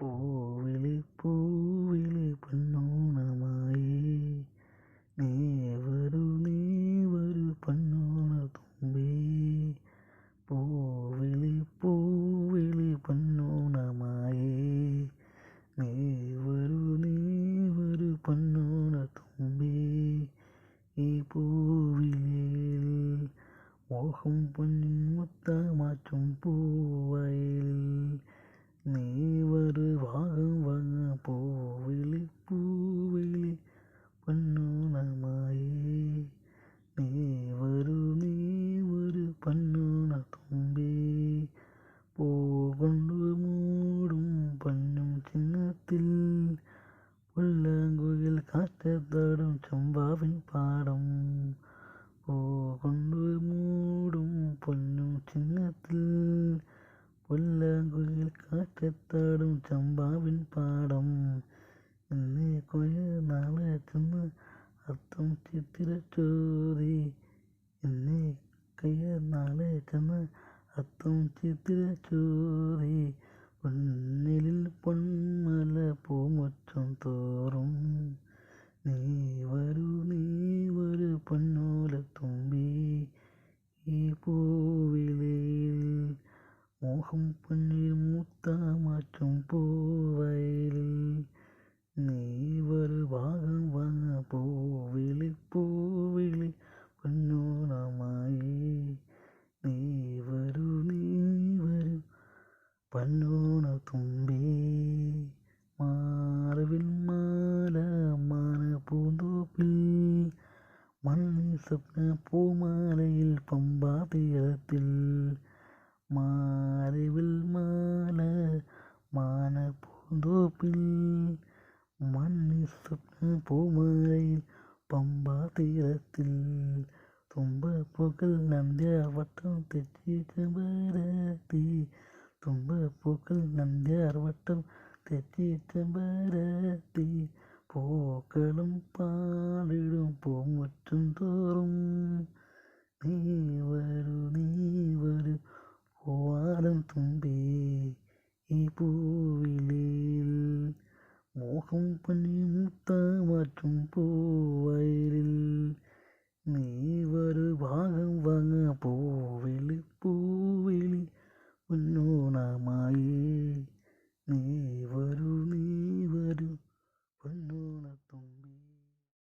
പൂവിളി പൂവിളി പൊന്നോണമായി. നീ വരൂ നീ വരൂ പെണ്ണോണ തുമ്പി. പൂവിളി പൂവിളി പൊന്നോണമായി. നീ വരൂ നീ വരൂ പെണ്ണോണ തുമ്പി. ഈ പൂവിളിയിൽ മോഹം പൊന്നിൻ മുത്തമാറ്റും പൂവയിൽ നീ വരു ഭാഗം വാങ്ങ പൂവിളി പൂവിളി പൊന്നോണമായി. നീ വരൂ നീ വരൂ പൊന്നോണ തുമ്പി. പൂകൊണ്ടു മൂടും പൊന്നും ചിങ്ങത്തിൽ. പുല്ലാങ്കുയിൽ കാറ്റത്താടും ചമ്പാവിൻ പാടം. പൂകൊണ്ടു മൂടും പൊന്നും ചിങ്ങത്തിൽ കാറ്റത്താടും ചമ്പാവിൻ പാടം. എന്നെ കൊയ നാളെ ചെന്ന് അത്തം ചിത്തിര ചോതി എന്നെ കയ്യ നാളെ അത്തം ചിത്തിര ചോതി പൊന്നിലിൽ പൊന്മല പൂമുറ്റം തോറും നീ മോഹം പൊന്നിൽ മുത്തമാറ്റും പൂവയലിൽ നീ വരു ഭാഗം വന്ന പൂവിളി പൂവിളി പൊന്നോണമായി നീ വരൂ നീ വരൂ പൊന്നോണ തുമ്പി. മാറവിൽ മാല മാന പൂന്തോപ്പിൽ. മണ്ണി സ്വപ്ന പൂമാലയിൽ പമ്പാ തീരത്തിൽ. പൂന്തോപ്പിൽ മണ്ണി സ്വപ്ന പൂമാലയിൽ പമ്പാ തീരത്തിൽ തുമ്പപ്പൂക്കൾ നന്ദ്യാർവട്ടം തെറ്റി ചെമ്പരത്തി തുമ്പപ്പൂക്കൾ നന്ദ്യാർവട്ടം തെറ്റി ചെമ്പരത്തി പൂക്കളും പാടിടും പൂമുറ്റും തോറും നീ വരൂ നീ വരൂ പൂവാലം തുമ്പി ഈ പൂവിളിയിൽ മോഹം പനിമുത്തമറ്റും പൂവയലിൽ നീ ഒരു ഭാഗം വാങ്ങ പൂവിളി പൂവിളി ഉന്നോണമായി നീ